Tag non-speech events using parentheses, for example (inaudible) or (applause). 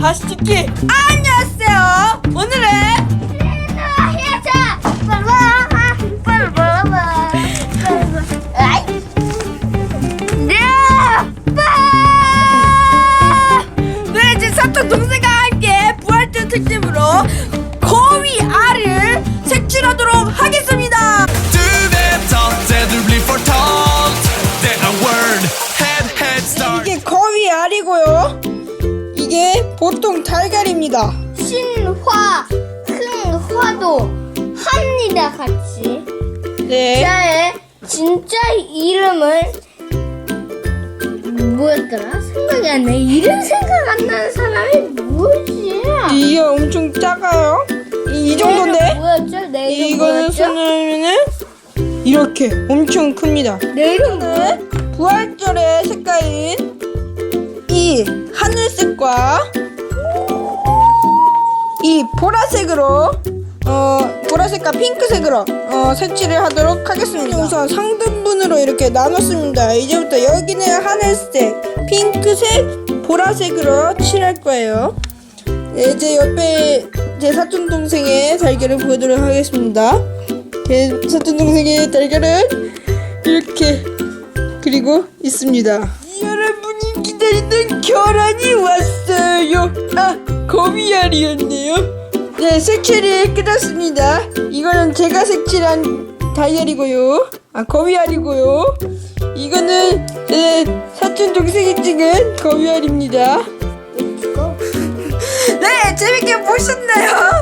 맛있게 안녕하세요. 오늘은 네 이제 사촌 동생과 함께 부활절 특집으 이게 보통 달걀입니다 신화, 흥화도 합니다 같이. 네 자의 진짜 이름은 뭐였더라? 생각이 안 나. 이름 생각 안 나는 사람이 뭐지? 이게 엄청 작아요 이, 이 정도인데 뭐였죠? 내 이름 이거는 뭐였죠? 손으면은 이렇게 엄청 큽니다 내 이름 뭐? 이거는 부활절의 색깔인 이 하늘색과 이 보라색으로 어 보라색과 핑크색으로 어 색칠을 하도록 하겠습니다. 우선 상등분으로 이렇게 나눴습니다. 이제부터 여기는 하늘색, 핑크색, 보라색으로 칠할 거예요. 네, 이제 옆에 제 사촌 동생의 달걀을 보여드리도록 하겠습니다. 제 사촌 동생의 달걀은 이렇게 그리고 있습니다. 기다리던 결혼이 왔어요. 아, 거미알이었네요. 네, 색칠이 끝났습니다. 이거는 제가 색칠한 다이얼이고요. 아, 거미알이고요. 이거는 제 사촌 동생이 찍은 거미알입니다. (laughs) 네, 재밌게 보셨나요?